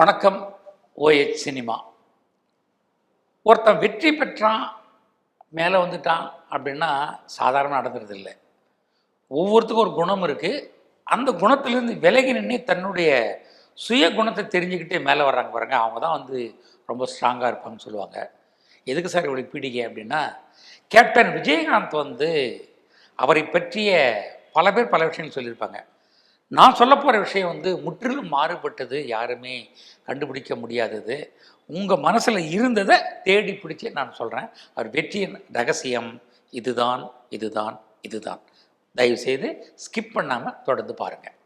வணக்கம் OH cinema. ஒருத்தன் வெற்றி பெற்றான் மேலே வந்துட்டான் அப்படின்னா சாதாரண நடந்துறது இல்லை ஒவ்வொருத்துக்கும் ஒரு குணம் இருக்குது அந்த குணத்திலேருந்து விலகி நின்று தன்னுடைய சுய குணத்தை தெரிஞ்சுக்கிட்டே மேலே வர்றாங்க பாருங்க. அவங்க தான் வந்து ரொம்ப ஸ்ட்ராங்காக இருப்பாங்கன்னு சொல்லுவாங்க. எதுக்கு சார் இவளுக்கு பிடிக்க அப்படின்னா கேப்டன் விஜயகாந்த் வந்து அவரை பற்றிய பல பேர் பல விஷயங்கள் சொல்லியிருப்பாங்க. நான் சொல்ல போகிற விஷயம் வந்து முற்றிலும் மாறுபட்டது யாருமே கண்டுபிடிக்க முடியாதது. உங்கள் மனசில் இருந்ததை தேடி பிடிச்சி நான் சொல்கிறேன் அவர் வெற்றியின் ரகசியம் இதுதான் இதுதான் இதுதான். தயவுசெய்து ஸ்கிப் பண்ணாமல் தொடர்ந்து பாருங்கள்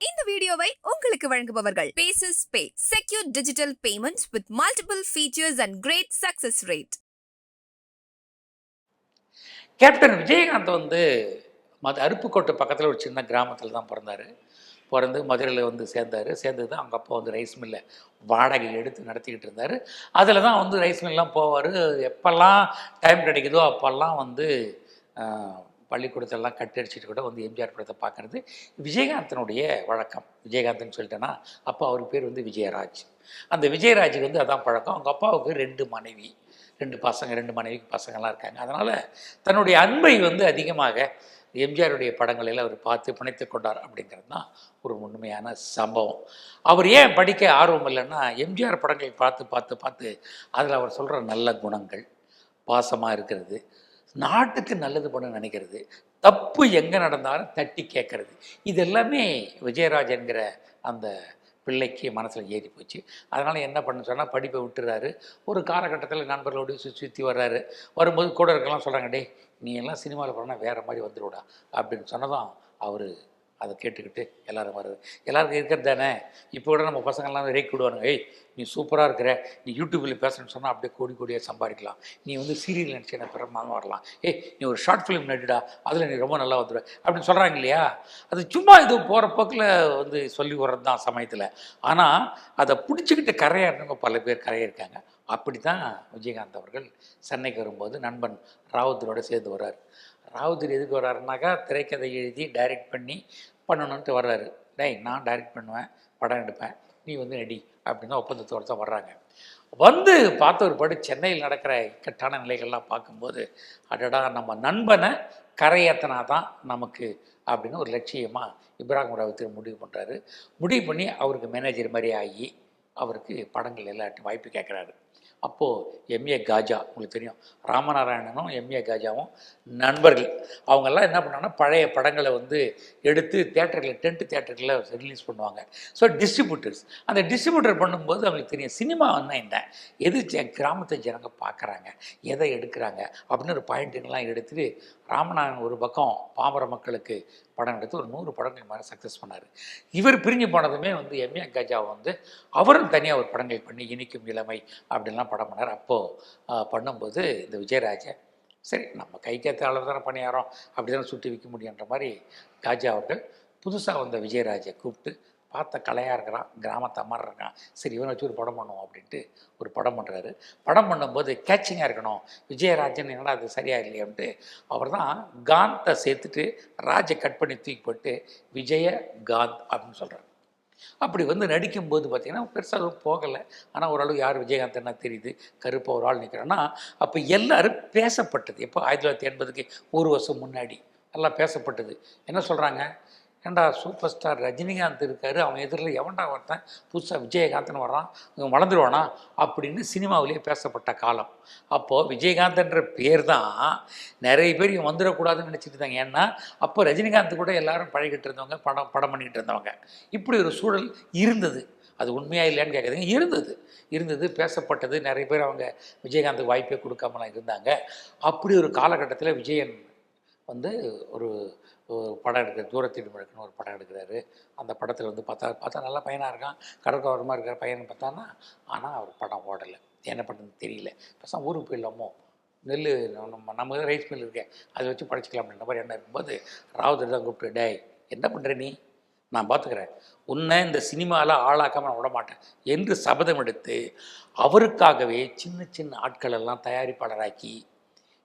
இந்த வீடியோவை உங்களுக்கு வழங்குபவர்கள் bases pay secure digital payment with multiple features and great success rate captain Vijayakanth வந்து மது அருப்புக்கோட்டை பக்கத்தில் ஒரு சின்ன கிராமத்தில் தான் பிறந்தார். பிறந்து மதுரையில் வந்து சேர்ந்தார். சேர்ந்தது தான் அவங்க அப்பா வந்து ரைஸ் மில்லை வாடகை எடுத்து நடத்திக்கிட்டு இருந்தார். அதில் தான் வந்து ரைஸ் மில்லாம் போவார். எப்போல்லாம் டைம் கிடைக்குதோ அப்போல்லாம் வந்து பள்ளிக்கூடத்தெல்லாம் கட்டடிச்சிட்டு கூட வந்து எம்ஜிஆர் படத்தை பார்க்குறது விஜயகாந்தனுடைய வழக்கம். விஜயகாந்த்னு சொல்லிட்டேன்னா அப்பா அவர் பேர் வந்து விஜயராஜ். அந்த விஜயராஜுக்கு வந்து அதான் பழக்கம். அவங்க அப்பாவுக்கு ரெண்டு மனைவி. ரெண்டு பசங்க ரெண்டு மனைவிக்கு பசங்கள்லாம் இருக்காங்க. அதனால் தன்னுடைய அன்பை வந்து அதிகமாக எம்ஜிஆருடைய படங்களில் அவர் பார்த்து பிணைத்து கொண்டார் அப்படிங்கிறது தான் ஒரு உண்மையான சம்பவம். அவர் ஏன் படிக்க ஆர்வம் இல்லைன்னா எம்ஜிஆர் படங்களை பார்த்து பார்த்து பார்த்து அதில் அவர் சொல்கிற நல்ல குணங்கள் பாசமாக இருக்கிறது நாட்டுக்கு நல்லது பண்ண நினைக்கிறது தப்பு எங்கே நடந்தாலும் தட்டி கேட்கறது. இது எல்லாமே விஜயராஜ் என்கிற அந்த பிள்ளைக்கு மனசில் ஏறி போச்சு. அதனால் என்ன பண்ண சொன்னால் படிப்பை விட்டுறாரு. ஒரு காலகட்டத்தில் நண்பர்களோடு சுற்றி சுற்றி வர்றாரு. வரும்போது கூட இருக்கலாம் சொல்கிறாங்க டே நீ எல்லாம் சினிமாவில் போனால் வேறு மாதிரி வந்துடுடா அப்படின்னு சொன்னதும் அவர் அதை கேட்டுக்கிட்டு எல்லாரும் வருது. எல்லாருக்கும் இருக்கிறது தானே? இப்போ கூட நம்ம பசங்கள்லாம் ரேக் விடுவானுங்க. ஏய் நீ சூப்பராக இருக்கிற. நீ யூடியூப்பில் பேசுறேன்னு சொன்னால் அப்படியே கோடி கோடியாக சம்பாதிக்கலாம். நீ வந்து சீரியல் நடிச்சு என்ன பிரமாதமாக வரலாம். ஏய் நீ ஒரு ஷார்ட் ஃபிலிம் நடிடா. அதில் நீ ரொம்ப நல்லா வந்துடுவ அப்படின்னு சொல்கிறாங்க இல்லையா? அது சும்மா இது போகிற போக்கில் வந்து சொல்லி வர்றது தான் சமயத்தில். ஆனால் அதை பிடிச்சிக்கிட்டு கரையாடுறவங்க பல பேர் கரையிருக்காங்க. அப்படி தான் விஜயகாந்த் அவர்கள் சென்னைக்கு வரும்போது நண்பன் ராவுத்தரோடு சேர்ந்து வர்றார். ராவுத்தர் எதுக்கு வர்றாருனாக்கா திரைக்கதை எழுதி டைரக்ட் பண்ணி பண்ணணுன்ட்டு வர்றாரு. டேய் நான் டைரக்ட் பண்ணுவேன் படம் எடுப்பேன் நீ வந்து நடி அப்படின்னு ஒப்பந்தத்தோடு தான் வர்றாங்க. வந்து பார்த்த ஒரு படி சென்னையில் நடக்கிற இக்கட்டான நிலைகள்லாம் பார்க்கும்போது அடடா நம்ம நண்பனை கரையேத்தனா தான் நமக்கு அப்படின்னு ஒரு லட்சியமாக இப்ராஹிம் ராவுத்தர் முடிவு பண்ணுறாரு முடிவு பண்ணி அவருக்கு மேனேஜர் மாதிரி ஆகி அவருக்கு படங்கள் எல்லாட்டும் வாய்ப்பு கேட்குறாரு. அப்போது எம்ஏ காஜா உங்களுக்கு தெரியும். ராமநாராயணனும் எம்ஏ காஜாவும் நண்பர்கள். அவங்கெல்லாம் என்ன பண்ணாங்கன்னா பழைய படங்களை வந்து எடுத்து தேட்டரில் டென்ட் தேட்டர்களில் ரிலீஸ் பண்ணுவாங்க. ஸோ டிஸ்ட்ரிபியூட்டர்ஸ் அந்த டிஸ்ட்ரிபியூட்டர் பண்ணும்போது அவங்களுக்கு தெரியும் சினிமான்னா என்ன? எது கிராமத்தை ஜனங்க பார்க்குறாங்க எதை எடுக்கிறாங்க? அப்படின்னு ஒரு பாயிண்ட்டுங்கெல்லாம் எடுத்துகிட்டு ராமநாதன் ஒரு பக்கம் பாமர மக்களுக்கு படம் எடுத்து ஒரு நூறு படங்கள் மாதிரி சக்ஸஸ் பண்ணார். இவர் பிரிஞ்சு போனதுமே வந்து எம்ஏ கஜா வந்து அவரும் தனியாக ஒரு படங்கள் பண்ணி இனிக்கும் இளமை அப்படின்லாம் படம் பண்ணார். அப்போது பண்ணும்போது இந்த விஜயராஜை சரி நம்ம கைக்கேற்ற அளவு தானே பணியாரம் அப்படி தானே சுட்டி விற்க முடியுன்ற மாதிரி காஜா அவர்கள் புதுசாக வந்த விஜயராஜை கூப்பிட்டு பார்த்த கலையாக இருக்கிறான் கிராமத்தை மாதிரி இருக்கான். சரி இவனை வச்சு ஒரு படம் பண்ணுவோம் அப்படின்ட்டு ஒரு படம் பண்ணுறாரு படம் பண்ணும்போது கேட்சிங்காக இருக்கணும். விஜயராஜன் என்னடா அது சரியாக இல்லையான்ட்டு அவர் தான் காந்தை சேர்த்துட்டு ராஜை கட் பண்ணி தூக்கி போட்டு விஜய காந்த் அப்படின்னு சொல்கிறார் அப்படி வந்து நடிக்கும்போது பார்த்தீங்கன்னா பெருசாக போகலை. ஆனால் ஓரளவு யார் விஜயகாந்த் என்ன தெரியுது? கருப்பாக ஒரு ஆள் நிற்கிறோன்னா அப்போ எல்லோரும் பேசப்பட்டது. எப்போ? ஆயிரத்தி தொள்ளாயிரத்தி எண்பதுக்கு ஒரு வருஷம் முன்னாடி. நல்லா பேசப்பட்டது. என்ன சொல்கிறாங்க ஏன்டா சூப்பர் ஸ்டார் ரஜினிகாந்த் இருக்கார் அவன் எதிரில் எவன்டா ஒருத்தன் புதுசாக விஜயகாந்த்னு வர்றான் இவன் வளர்ந்துருவானா அப்படின்னு சினிமாவிலேயே பேசப்பட்ட காலம். அப்போது விஜயகாந்த்ன்ற பேர் தான் நிறைய பேர் இவன் வந்துடக்கூடாதுன்னு நினச்சிட்டு இருந்தாங்க. ஏன்னா அப்போ ரஜினிகாந்த் கூட எல்லாரும் பழகிட்டு இருந்தவங்க படம் படம் பண்ணிக்கிட்டு இருந்தவங்க. இப்படி ஒரு சூழல் இருந்தது. அது உண்மையாக இல்லையான்னு கேட்குறீங்க இருந்தது. இருந்தது பேசப்பட்டது. நிறைய பேர் அவங்க விஜயகாந்துக்கு வாய்ப்பே கொடுக்காமலாம் இருந்தாங்க. அப்படி ஒரு காலகட்டத்தில் விஜயன் வந்து ஒரு ஒரு படம் எடுக்கிற தூரத்தில் முழக்குன்னு ஒரு படம் எடுக்கிறாரு. அந்த படத்தில் வந்து பார்த்தா பார்த்தா நல்லா பையனாக இருக்கான். கடற்கோரமாக இருக்கிற பையன் பார்த்தான்னா ஆனால் அவர் படம் ஓடலை. என்ன பண்ணுறது தெரியல. பசங்க ஊருக்கு போயிடலாமோ? நெல் நம்ம நம்ம ரைஸ் மில் இருக்கேன் அதை வச்சு படைச்சிக்கலாம் அப்படின்ற மாதிரி என்ன இருக்கும்போது ராவுதர் தான் கூப்பிட்டு டேய் என்ன பண்ணுற நீ? நான் பார்த்துக்கிறேன் உன்னை இந்த சினிமாவில் ஆளாக்காம நான் விட மாட்டேன் என்று சபதம் எடுத்து அவருக்காகவே சின்ன சின்ன ஆட்கள் எல்லாம் தயாரிப்பாளராக்கி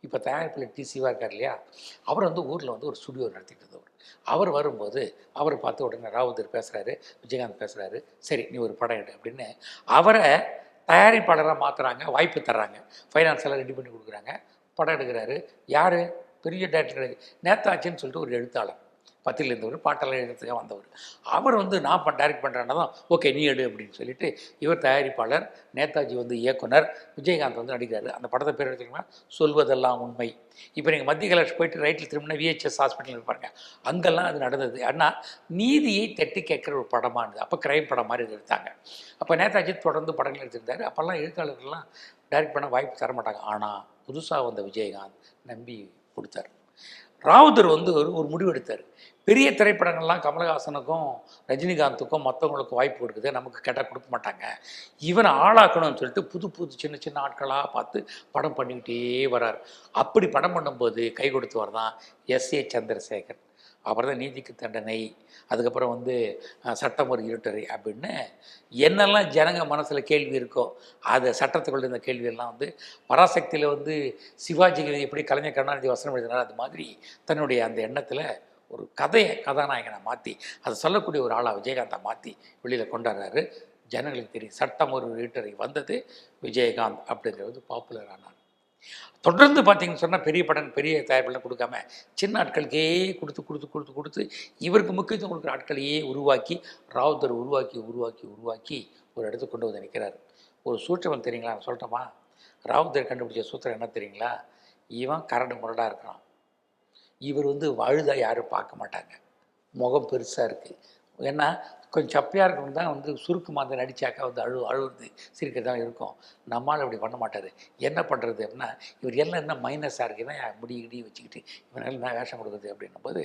இப்போ தயாரிப்பில் டிசிவாக இருக்கார் இல்லையா? அவர் வந்து ஊரில் வந்து ஒரு ஸ்டுடியோ நடத்திட்டு இருந்தவர். அவர் வரும்போது அவர் பார்த்து உடனே ராவுதர் பேசுகிறாரு விஜயகாந்த் பேசுகிறாரு சரி நீ ஒரு படம் எடு அப்படின்னு அவரை தயாரிப்பாளராக மாற்றுறாங்க வாய்ப்பு தர்றாங்க. ஃபைனான்ஸ் எல்லாம் ரெடி பண்ணி கொடுக்குறாங்க. படம் எடுக்கிறாரு. யார்? பெரிய டேரக்டர் நேதாச்சின்னு சொல்லிட்டு ஒரு எழுத்தாளர். பத்தியில் இருந்தவர் பாட்டெல்லாம் எழுதுறதுக்காக வந்தவர். அவர் வந்து நான் ப டைரக்ட் பண்ணுறேன்னா தான் ஓகே நீ எடு அப்படின்னு சொல்லிட்டு இவர் தயாரிப்பாளர் நேதாஜி வந்து இயக்குனர் விஜயகாந்த் வந்து நடிக்கிறார் அந்த படத்தை பேர் எடுத்தீங்கன்னா சொல்வதெல்லாம் உண்மை இப்போ நீங்கள் மத்திய கலாஷ் போயிட்டு ரைட்டில் திரும்பினா விஹெச்எஸ் ஹாஸ்பிட்டல் இருப்பாருங்க அங்கெல்லாம் அது நடந்தது. ஆனால் நீதியை தட்டி கேட்குற ஒரு படமானது அப்போ கிரைம் படம் மாதிரி எடுத்தாங்க. அப்போ நேதாஜி தொடர்ந்து படங்கள் எடுத்திருந்தாரு. அப்போல்லாம் எழுத்தாளர்கள்லாம் டைரக்ட் பண்ண வாய்ப்பு தர மாட்டாங்க ஆனால் புதுசாக வந்த விஜயகாந்த் நம்பி கொடுத்தாரு. ராவுதர் வந்து ஒரு ஒரு முடிவு எடுத்தார். பெரிய திரைப்படங்கள்லாம் கமலஹாசனுக்கும் ரஜினிகாந்துக்கும் மற்றவங்களுக்கும் வாய்ப்பு கொடுக்குது நமக்கு கேட்டால் கொடுக்க மாட்டாங்க. இவனை ஆளாக்கணும்னு சொல்லிட்டு புது புது சின்ன சின்ன ஆட்களாக பார்த்து படம் பண்ணிக்கிட்டே வரார். அப்படி படம் பண்ணும்போது கை கொடுத்தவர் தான் எஸ் ஏ சந்திரசேகர். அப்புறம் தான் நீதிக்கு தண்டனை அதுக்கப்புறம் வந்து சட்டம் ஒரு இருட்டறை அப்படின்னு என்னெல்லாம் ஜனங்க மனசில் கேள்வி இருக்கோ அதை சட்டத்துக்குள்ள இந்த கேள்வியெல்லாம் வந்து பராசக்தியில் வந்து சிவாஜிக்கு எப்படி கலைஞர் கருணாநிதி வசனம் எழுதினார் அது மாதிரி தன்னுடைய அந்த எண்ணத்தில் ஒரு கதையை கதாநாயகனை மாற்றி அதை சொல்லக்கூடிய ஒரு ஆளாக விஜயகாந்தை மாற்றி வெளியில் கொண்டாடுறாரு. ஜனங்களுக்கு தெரியும் சட்டம் ஒரு இருட்டறை வந்தது விஜயகாந்த் அப்படிங்கிறது பாப்புலர் ஆனார். தொடர்ந்து பார்த்தீங்கன்னு சொன்னால் பெரிய படம் பெரிய தயாரிப்பெல்லாம் கொடுக்காம சின்ன ஆட்களுக்கே கொடுத்து கொடுத்து கொடுத்து கொடுத்து இவருக்கு முக்கியத்துவம் கொடுக்குற ஆட்களையே உருவாக்கி ராவுத்தர் உருவாக்கி உருவாக்கி உருவாக்கி ஒரு இடத்துக்கு கொண்டு வந்து நிற்கிறார் ஒரு சூற்றவன் தெரியுங்களா? நான் சொல்லட்டோமா? ராவுத்தர் கண்டுபிடிச்ச சூத்திரம் என்ன தெரியுங்களா? இவன் கரடு முரடாக இருக்கிறான் இவர் வந்து அழுதா யாரும் பார்க்க மாட்டாங்க. முகம் பெருசாக இருக்குது ஏன்னா கொஞ்சம் சப்பையாக இருக்கணும் தான் வந்து சுருக்கமாக வந்து நடிச்சாக்கா வந்து அழு அழுவுறது சிரிக்கிறதெல்லாம் இருக்கும். நம்மால் அப்படி பண்ண மாட்டார். என்ன பண்ணுறது அப்படின்னா இவர் எல்லாம் என்ன மைனஸாக இருக்குன்னா முடி இடி வச்சுக்கிட்டு இவனால் என்ன வேஷம் கொடுக்குறது அப்படின்னும் போது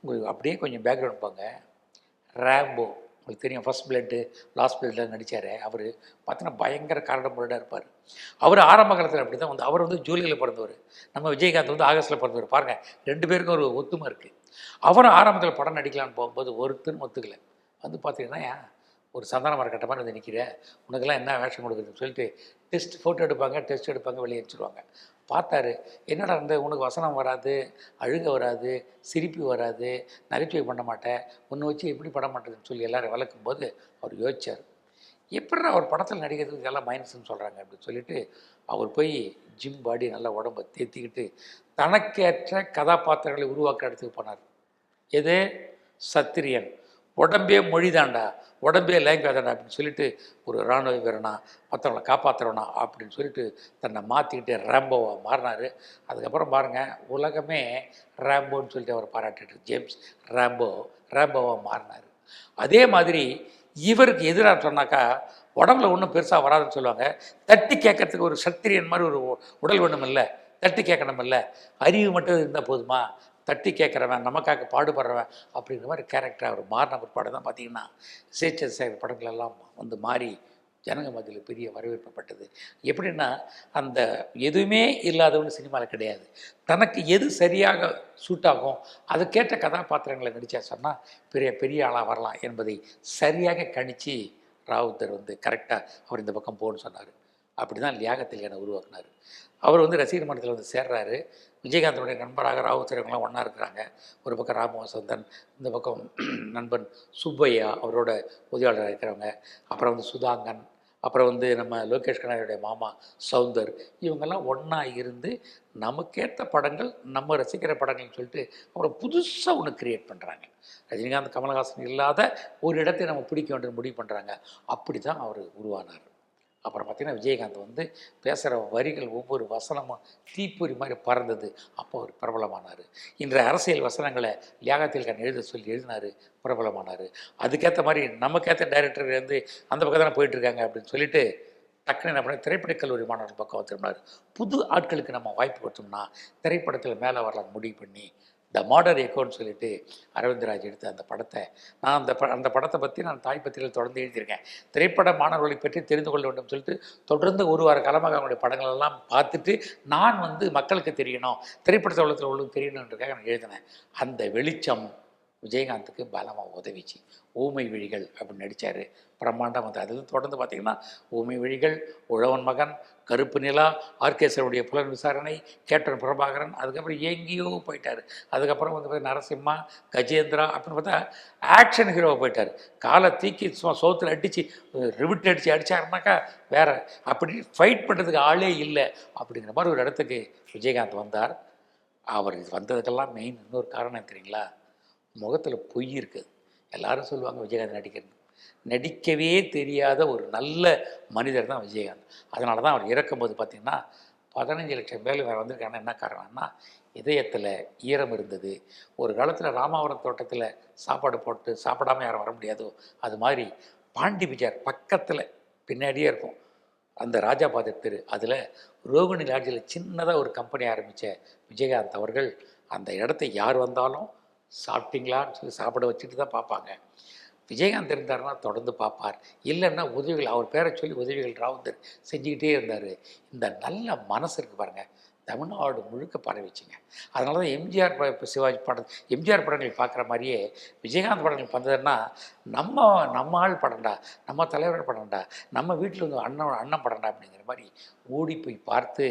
உங்களுக்கு அப்படியே கொஞ்சம் பேக்ரவுண்ட் போங்க. ரேம்போ உங்களுக்கு தெரியும் ஃபர்ஸ்ட் பிளட்டு லாஸ்ட் பிளட்டில் நடித்தார் அவர் பார்த்தீங்கன்னா பயங்கர கரடு முரடாக இருப்பார். அவர் ஆரம்ப காலத்தில் அப்படி தான் வந்து அவர் வந்து ஜூலையில் பிறந்தவர். நம்ம விஜயகாந்த் வந்து ஆகஸ்ட்டில் பிறந்தவர். பாருங்கள் ரெண்டு பேருக்கும் ஒரு ஒத்துமை இருக்குது அவரும் ஆரம்பத்தில் படம் நடிக்கலான்னு போகும்போது ஒருத்தரும் ஒத்துக்கலை. வந்து பார்த்தீங்கன்னா ஒரு சந்தான மரக்கட்ட மாதிரி வந்து நிற்கிற உனக்கெல்லாம் என்ன வேஷம் கொடுக்குதுன்னு சொல்லிட்டு டெஸ்ட் ஃபோட்டோ எடுப்பாங்க டெஸ்ட் எடுப்பாங்க வெளியே அடிச்சிருவாங்க பார்த்தாரு. என்னடா இந்த உனக்கு வசனம் வராது அழுக வராது சிரிப்பு வராது நகைச்சுவை பண்ண மாட்டேன் உன்னை வச்சு எப்படி பண்ண மாட்டேதுன்னு சொல்லி எல்லோரும் வளர்க்கும் போது அவர் யோசிச்சார். எப்படின்னா அவர் படத்தில் நடிக்கிறதுக்கு இதெல்லாம் மைனஸ்ன்னு சொல்கிறாங்க அப்படின்னு சொல்லிட்டு அவர் போய் ஜிம் பாடி நல்லா உடம்பை தேத்திக்கிட்டு தனக்கேற்ற கதாபாத்திரங்களை உருவாக்க இடத்துக்கு போனார். எது? சத்திரியன். உடம்பே மொழிதாண்டா உடம்பே லேங்குவேஜ் தாண்டா அப்படின்னு சொல்லிட்டு ஒரு இராணுவ வீரனா மற்றவங்களை காப்பாற்றுறவனா அப்படின்னு சொல்லிட்டு தன்னை மாற்றிக்கிட்டே ரேம்போவாக மாறினார். அதுக்கப்புறம் பாருங்கள் உலகமே ரேம்போன்னு சொல்லிட்டு அவர் பாராட்டிட்டு ஜேம்ஸ் ரேம்போ ரேம்போவாக மாறினார். அதே மாதிரி இவருக்கு எதிராக சொன்னாக்கா உடம்புல ஒன்றும் பெருசாக வராதுன்னு சொல்லுவாங்க. தட்டி கேட்கறதுக்கு ஒரு சத்திரியன் மாதிரி ஒரு உடல் ஒன்றும் இல்லை தட்டி கேட்கணும் இல்லை அறிவு மட்டும் இருந்தால் போதுமா? தட்டி கேட்குறவன் நமக்காக பாடுபடுறவன் அப்படிங்கிற மாதிரி கேரக்டர் அவர் மாறின பிற்பாடு தான் பார்த்தீங்கன்னா சேச்சர் சேகர் படங்கள் எல்லாம் வந்து மாறி ஜனங்க மத்தியில் பெரிய வரவேற்பப்பட்டது எப்படின்னா அந்த எதுவுமே இல்லாதவனு சினிமாவில் கிடையாது. தனக்கு எது சரியாக சூட் ஆகும் அதுக்கேற்ற கதாபாத்திரங்களை நடித்தா சொன்னால் பெரிய பெரிய ஆளாக வரலாம் என்பதை சரியாக கணிச்சு ராவுத்தர் வந்து கரெக்டாக அவர் இந்த பக்கம் போகணும்னு சொன்னார். அப்படி தான் லியாகத்தில் என உருவாக்குனார். அவர் வந்து ரசிகர் மன்றத்தில் வந்து சேர்றாரு. விஜயகாந்தனுடைய நண்பராக ராவுத்தர் இவங்கெல்லாம் ஒன்றா இருக்கிறாங்க. ஒரு பக்கம் ராமவசந்தன் இந்த பக்கம் நண்பன் சுப்பையா அவரோட உதவியாளராக இருக்கிறவங்க. அப்புறம் வந்து சுதாங்கன் அப்புறம் வந்து நம்ம லோகேஷ் கனாரியுடைய மாமா சவுந்தர் இவங்கெல்லாம் ஒன்றா இருந்து நமக்கேற்ற படங்கள் நம்ம ரசிக்கிற படங்கள்னு சொல்லிட்டு அப்புறம் புதுசாக ஒன்று கிரியேட் பண்ணுறாங்க ரஜினிகாந்த் கமலஹாசன் இல்லாத ஒரு இடத்தை நம்ம பிடிக்க வேண்டும் முடிவு பண்ணுறாங்க அப்படி தான் அவர் உருவானார். அப்புறம் பார்த்தீங்கன்னா விஜயகாந்த் வந்து பேசுகிற வரிகள் ஒவ்வொரு வசனமும் தீப்பொறி மாதிரி பறந்தது. அப்போ அவர் பிரபலமானார். இன்றைய அரசியல் வசனங்களை லியாகத்தில் கண் எழுத சொல்லி எழுதினார் பிரபலமானார். அதுக்கேற்ற மாதிரி நமக்கேற்ற டைரக்டர் வந்து அந்த பக்கம் தானே போயிட்டுருக்காங்க அப்படின்னு சொல்லிட்டு டக்குன்னு என்ன பண்ண திரைப்படக் கல்லூரி மாணவர்கள் பக்கம் திரும்பினார் புது ஆட்களுக்கு நம்ம வாய்ப்பு கொடுத்தோம்னா திரைப்படத்தில் மேலே வரலாம் முடிவு பண்ணி த மாடர் எக்கோன்னு சொல்லிட்டு அரவிந்தராஜ் எடுத்த அந்த படத்தை. நான் அந்த ப அந்த படத்தை பற்றி நான் தாய் பத்திரிகையில் தொடர்ந்து எழுதியிருக்கேன். திரைப்பட மாணவர்களை பற்றி தெரிந்து கொள்ள வேண்டும் சொல்லிட்டு தொடர்ந்து ஒரு வார காலமாக அவங்களுடைய படங்களெல்லாம் பார்த்துட்டு நான் வந்து மக்களுக்கு தெரியணும் திரைப்பட உலகத்தில் உள்ளது தெரியணுன்றக்காக நான் எழுதினேன். அந்த வெளிச்சம் விஜயகாந்துக்கு பலமாக உதவிச்சு. ஊமை விழிகள் அப்படின்னு நடித்தார் பிரம்மாண்டம் வந்து அதில் தொடர்ந்து பார்த்தீங்கன்னா ஊமை விழிகள் உழவன் மகன் கருப்பு நிலா ஆர்கேசருடைய புலன் விசாரணை கேப்டன் பிரபாகரன் அதுக்கப்புறம் எங்கேயோ போயிட்டார். அதுக்கப்புறம் வந்து பார்த்தீங்கன்னா நரசிம்மா கஜேந்திரா அப்படின்னு பார்த்தா ஆக்ஷன் ஹீரோவை போயிட்டார். காலை தூக்கி சும்மா சோத்தில் அடித்து ரிவிட் அடித்து அடித்தாருனாக்கா வேற அப்படி ஃபைட் பண்ணுறதுக்கு ஆளே இல்லை அப்படிங்கிற மாதிரி ஒரு இடத்துக்கு விஜயகாந்த் வந்தார். அவர் வந்ததுக்கெல்லாம் மெயின் இன்னொரு காரணம் தெரியுங்களா? முகத்தில் பொய் இருக்குது எல்லாரும் சொல்லுவாங்க விஜயகாந்த் நடிக்கிறது. நடிக்கவே தெரியாத ஒரு நல்ல மனிதர் தான் விஜயகாந்த். அதனால தான் அவர் இறக்கும்போது பார்த்திங்கன்னா பதினஞ்சு லட்சம் பேர் வேறு வந்திருக்காங்கன்னா என்ன காரணம்னா இதயத்தில் ஈரம் இருந்தது. ஒரு காலத்தில் ராமாவரம் தோட்டத்தில் சாப்பாடு போட்டு சாப்பிடாம யாரும் வர முடியாதோ அது மாதிரி பாண்டி விஜயார் பக்கத்தில் பின்னாடியே இருக்கும். அந்த ராஜாபாதை தெரு. அதில் ரோகிணி லாட்ஜில் சின்னதாக ஒரு கம்பெனி ஆரம்பித்த விஜயகாந்த் அவர்கள் அந்த இடத்த யார் வந்தாலும் சாப்பிட்டீங்களான்னு சொல்லி சாப்பிட வச்சுட்டு தான் பார்ப்பாங்க. விஜயகாந்த் இருந்தார்னா தொடர்ந்து பார்ப்பார். இல்லைன்னா உதவிகள் அவர் பேரை சொல்லி உதவிகள் ராவுந்தர் செஞ்சுக்கிட்டே இருந்தார். இந்த நல்ல மனசு இருக்குது பாருங்கள் தமிழ்நாடு முழுக்க பரவிச்சுங்க. அதனால தான் எம்ஜிஆர் சிவாஜி படம் எம்ஜிஆர் படங்கள் பார்க்குற மாதிரியே விஜயகாந்த் படங்கள் வந்ததுன்னா நம்ம நம்ம ஆள் படம்டா நம்ம தலைவர் படம்டா நம்ம வீட்டில் வந்து அண்ணன் அண்ணன் படம்டா அப்படிங்கிற மாதிரி ஓடி போய் பார்த்து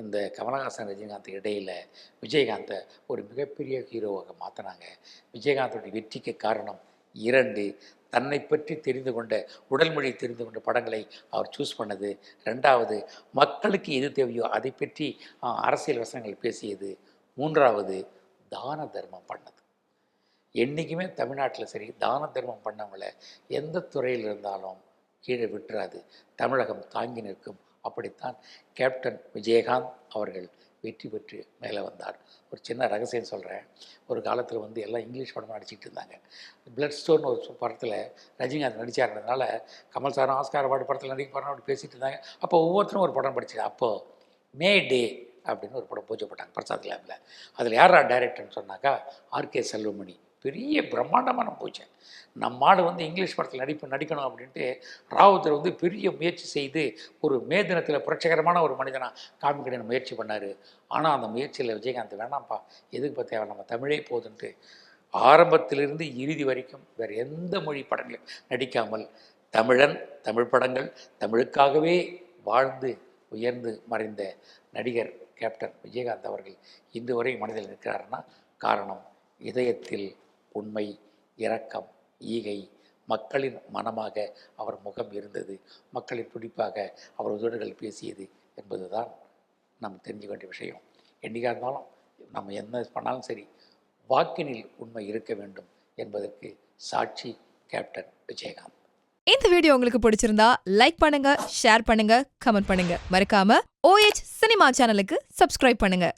இந்த கமலஹாசன் ரஜினிகாந்த் இடையில் விஜயகாந்தை ஒரு மிகப்பெரிய ஹீரோவாக மாற்றினாங்க விஜயகாந்தோடைய வெற்றிக்கு காரணம் இரண்டு தன்னை பற்றி தெரிந்து கொண்ட உடல் மொழி தெரிந்து கொண்ட படங்களை அவர் சூஸ் பண்ணது. ரெண்டாவது மக்களுக்கு எது தேவையோ அதை பற்றி அரசியல் வசனங்கள் பேசியது. மூன்றாவது தான தர்மம் பண்ணது. என்றைக்குமே தமிழ்நாட்டில் சரி தான தர்மம் பண்ணவங்கள எந்த துறையில் இருந்தாலும் கீழே விட்டுறாது. தமிழகம் தாங்கி நிற்கும் அப்படித்தான் கேப்டன் விஜயகாந்த் அவர்கள் வெற்றி பெற்று மேலே வந்தார். ஒரு சின்ன ரகசியம் சொல்கிறேன் ஒரு காலத்தில் வந்து எல்லாம் இங்கிலீஷ் படம் நடிச்சிட்டு இருந்தாங்க. பிளட் ஸ்டோன் ஒரு படத்தில் ரஜினிகாந்த் நடிச்சாருன்றதுனால கமல் சாரும் ஆஸ்கார் அவார்டு படத்தில் நடிக்க போகிறோம் அப்படி பேசிகிட்டு இருந்தாங்க. அப்போ ஒவ்வொருத்தரும் ஒரு படம் படிச்சது. அப்போது மே டே அப்படின்னு ஒரு படம் பூஜை போட்டாங்க. பிரசாத் லேபில். அதில் யாரா டைரக்டர்னு சொன்னாக்கா ஆர்கே செல்வமணி. பெரிய பிரம்மாண்டமான பூஜை நம்ம ஆள் வந்து இங்கிலீஷ் படத்தில் நடிப்பு நடிக்கணும் அப்படின்ட்டு ராவுத்தர் வந்து பெரிய முயற்சி செய்து ஒரு மே தினத்தில் புரட்சிகரமான ஒரு மனிதனாக காமிக்கணும்னு முயற்சி பண்ணார். ஆனால் அந்த முயற்சியில் விஜயகாந்த் வேணாம்ப்பா எதுக்கு இப்போ தேவை? நம்ம தமிழே போதுன்ட்டு. ஆரம்பத்திலிருந்து இறுதி வரைக்கும் வேறு எந்த மொழி படங்களையும் நடிக்காமல் தமிழன் தமிழ் படங்கள் தமிழுக்காகவே வாழ்ந்து உயர்ந்து மறைந்த நடிகர் கேப்டன் விஜயகாந்த் அவர்கள் இன்று வரை மனதில் இருக்கிறாருன்னா காரணம் இதயத்தில் உண்மை இரக்கம் ஈகை மக்களின் மனமாக அவர் முகம் இருந்தது. மக்களின் துடிப்பாக அவர் உதடுகள் பேசியது என்பதுதான் நாம் தெரிஞ்சுக்க வேண்டிய விஷயம். என்றைக்காக இருந்தாலும் நம்ம என்ன பண்ணாலும் சரி வாக்கினில் உண்மை இருக்க வேண்டும் என்பதற்கு சாட்சி கேப்டன் விஜயகாந்த். இந்த வீடியோ உங்களுக்கு பிடிச்சிருந்தா லைக் பண்ணுங்க ஷேர் பண்ணுங்க கமெண்ட் பண்ணுங்க. மறக்காம ஓஎச் சினிமா சேனலுக்கு சப்ஸ்கிரைப் பண்ணுங்க.